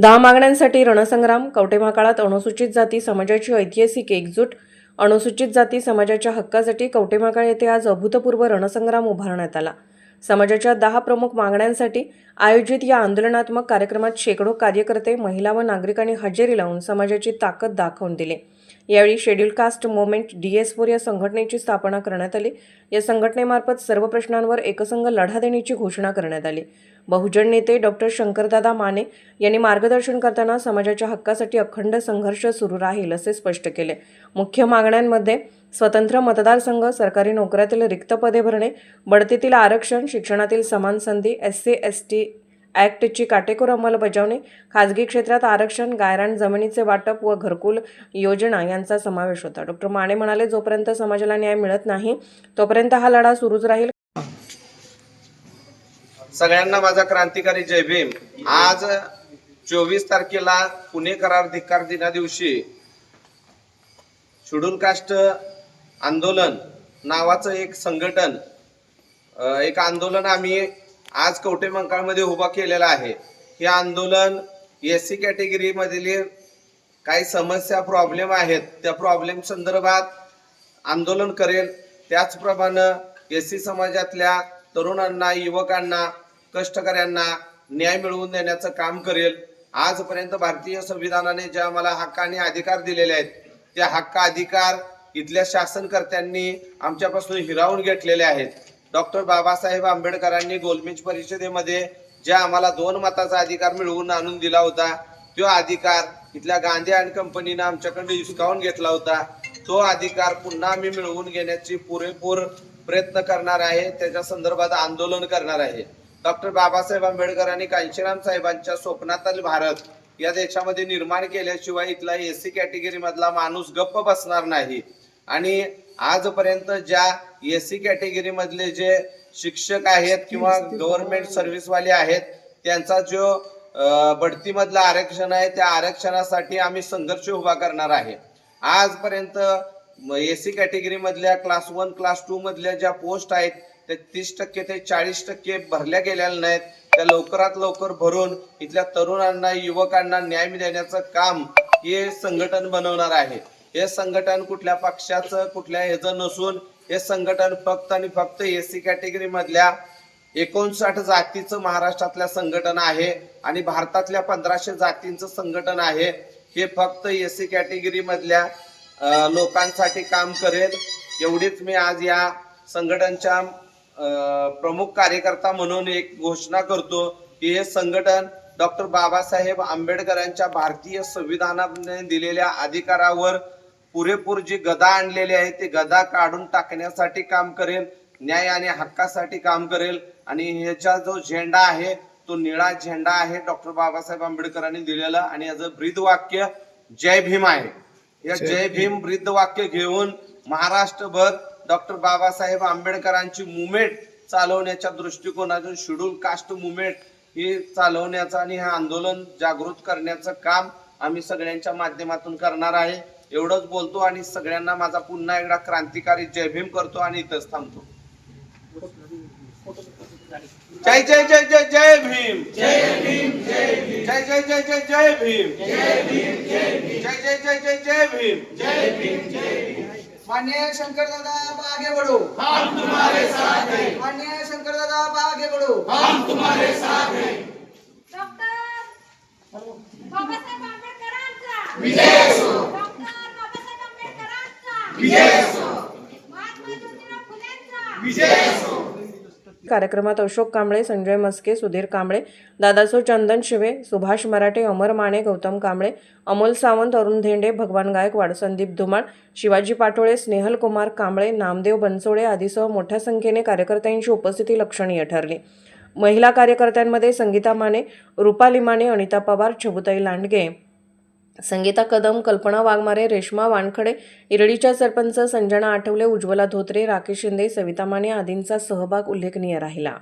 दहा मागण्यांसाठी रणसंग्राम कवटेमहाकाळात अनुसूचित जाती समाजाची ऐतिहासिक एकजूट अनुसूचित जाती समाजाच्या हक्कासाठी कवटेमहाकाळ येथे आज अभूतपूर्व रणसंग्राम उभारण्यात आला. समाजाच्या दहा प्रमुख मागण्यांसाठी आयोजित या आंदोलनात्मक कार्यक्रमात शेकडो कार्यकर्ते महिला व नागरिकांनी हजेरी लावून समाजाची ताकद दाखवून दिली. यावेळी schedule caste movement D S four या संघटनेची स्थापना करण्यात आली. या संघटनेमार्फत सर्व प्रश्नांवर एकसंघ लढा देण्याची घोषणा करण्यात आली. बहुजन नेते डॉक्टर शंकरदादा माने यांनी मार्गदर्शन करताना समाजाच्या हक्कासाठी अखंड संघर्ष सुरू राहील असे स्पष्ट केले. मुख्य मागण्यांमध्ये स्वतंत्र मतदारसंघ सरकारी नोकऱ्यातील रिक्त पदे भरणे बढतीतील आरक्षण शिक्षणातील समान संधी एस सी एस टी ॲक्टची काटेकोर अंमलबजावणी खाजगी क्षेत्रात आरक्षण गायरान जमिनीचे वाटप व घरकुल योजना यांचा समावेश होता. डॉक्टर माने म्हणाले जोपर्यंत समाजाला न्याय मिळत नाही तोपर्यंत हा लढा सुरूच राहील. सगळ्यांना माझा क्रांतिकारी जय भीम. आज चोवीस तारखेला पुणे करार धिक्कार दिना दिवशी शेड्यूल कास्ट आंदोलन नावाचं एक संघटन एक आंदोलन आम्ही आज कवटे मंकाळमध्ये उभा केलेला आहे. हे आंदोलन एस सी कॅटेगरीमधील काही समस्या प्रॉब्लेम आहेत त्या प्रॉब्लेम संदर्भात आंदोलन करेल. त्याचप्रमाणे एस सी समाजातल्या तरुणांना युवकांना कष्टकऱ्यांना न्याय मिळवून देण्याचं काम करेल. आजपर्यंत भारतीय संविधानाने ज्या मला हक्क आणि अधिकार दिलेले आहेत त्या हक्क अधिकार इथल्या शासनकर्त्यांनी आमच्यापासून हिरावून घेतलेले आहेत. डॉक्टर बाबासाहेब आंबेडकरांनी गोलमेज परिषदेमध्ये ज्या आम्हाला दोन मताचा अधिकार मिळवून आणून दिला होता तो अधिकार इथल्या गांधी अँड कंपनीनं आमच्याकडे हिसकावून घेतला होता. तो अधिकार पुन्हा आम्ही मिळवून घेण्याची पुरेपूर प्रयत्न करणार आहे. त्याच्या संदर्भात आंदोलन करणार आहे. डॉक्टर बाबासाहेब आंबेडकर आणि कांशीराम साहेबांच्या स्वप्नातील भारत या देशामध्ये निर्माण केल्याशिवाय इथला एस सी कॅटेगरी मधला माणूस गप्प बसणार नाही. आणि आजपर्यंत ज्या एस सी कॅटेगरी मधले जे शिक्षक आहेत किंवा गव्हर्नमेंट सर्व्हिसवाले आहेत त्यांचा जो बढतीमधलं आरक्षण आहे त्या आरक्षणासाठी आम्ही संघर्ष उभा करणार आहे. आजपर्यंत एस सी कॅटेगरी मधल्या क्लास वन क्लास टू मधल्या ज्या पोस्ट आहेत त्या तीस टक्के ते चाळीस टक्के भरल्या गेलेल्या नाहीत. त्या लवकरात लवकर भरून इथल्या तरुणांना युवकांना न्याय देण्याचं काम हे संघटन बनवणार आहे. हे संघटन कुठल्या पक्षाचं कुठल्या ह्याचं नसून हे संघटन फक्त आणि फक्त एस सी कॅटेगरी मधल्या एकोणसाठ जातीचं महाराष्ट्रातल्या संघटन आहे आणि भारतातल्या पंधराशे जातींचं संघटन आहे. हे फक्त एस सी कॅटेगरी मधल्या लोकांसाठी काम करेल. एवढीच मी आज या संघटनच्या प्रमुख कार्यकर्ता म्हणून एक घोषणा करतो की हे संघटन डॉक्टर बाबासाहेब आंबेडकरांच्या भारतीय संविधानाने दिलेल्या अधिकारावर पुरेपूर जी गदा आणलेली आहे ती गदा काढून टाकण्यासाठी काम करेल न्याय आणि हक्कासाठी काम करेल. आणि ह्याचा जो झेंडा आहे तो निळा झेंडा आहे डॉक्टर बाबासाहेब आंबेडकरांनी दिलेला. आणि याचं ब्रीद वाक्य जय भीम आहे. या जय भीम ब्रीद वाक्य घेऊन महाराष्ट्रभर डॉक्टर बाबासाहेब आंबेडकरांची मुवमेंट चालवण्याच्या दृष्टिकोनातून शेड्यूल कास्ट मुवमेंट ही चालवण्याचं आणि हे आंदोलन जागृत करण्याचं काम आम्ही सगळ्यांच्या माध्यमातून करणार आहे. एवढंच बोलतो आणि सगळ्यांना माझा पुन्हा एकदा क्रांतिकारी जय भीम करतो आणि इथंच थांबतो. जय जय जय जय जय भीम. जय भीम जय भीम. जय जय जय जय जय भीम. जय भीम जय भीम. जय जय जय जय जय भीम. जय भीम जय मान्य शंकर दादा आप आगे बढ़ो हम तुम्हारे साथ हैं. मान्य शंकर दादा आप आगे बढ़ो डॉक्टर बाबासाहेब आंबेडकरांचा विजय असो डॉक्टर बाबासाहेब आंबेडकरांचा विजय असो महात्मा ज्योतिराव फुलेंचा विजय असो कार्यक्रमात अशोक कांबळे संजय मस्के सुधीर कांबळे दादासो चंदन शिवे सुभाष मराठे अमर माने गौतम कांबळे अमोल सावंत अरुण धेंडे भगवान गायकवाड संदीप धुमाळ शिवाजी पाटोळे स्नेहल कुमार कांबळे नामदेव बनसोडे आदीसह मोठ्या संख्येने कार्यकर्त्यांची उपस्थिती लक्षणीय ठरली. महिला कार्यकर्त्यांमध्ये संगीता माने रुपाली माने अनिता पवार छबुताई लांडगे. संगीता कदम कल्पना वाघमारे रेश्मा वानखडे इरडीच्या सरपंच संजना आठवले उज्ज्वला धोत्रे राकेश शिंदे सविता माने आदींचा सहभाग उल्लेखनीय राहिला.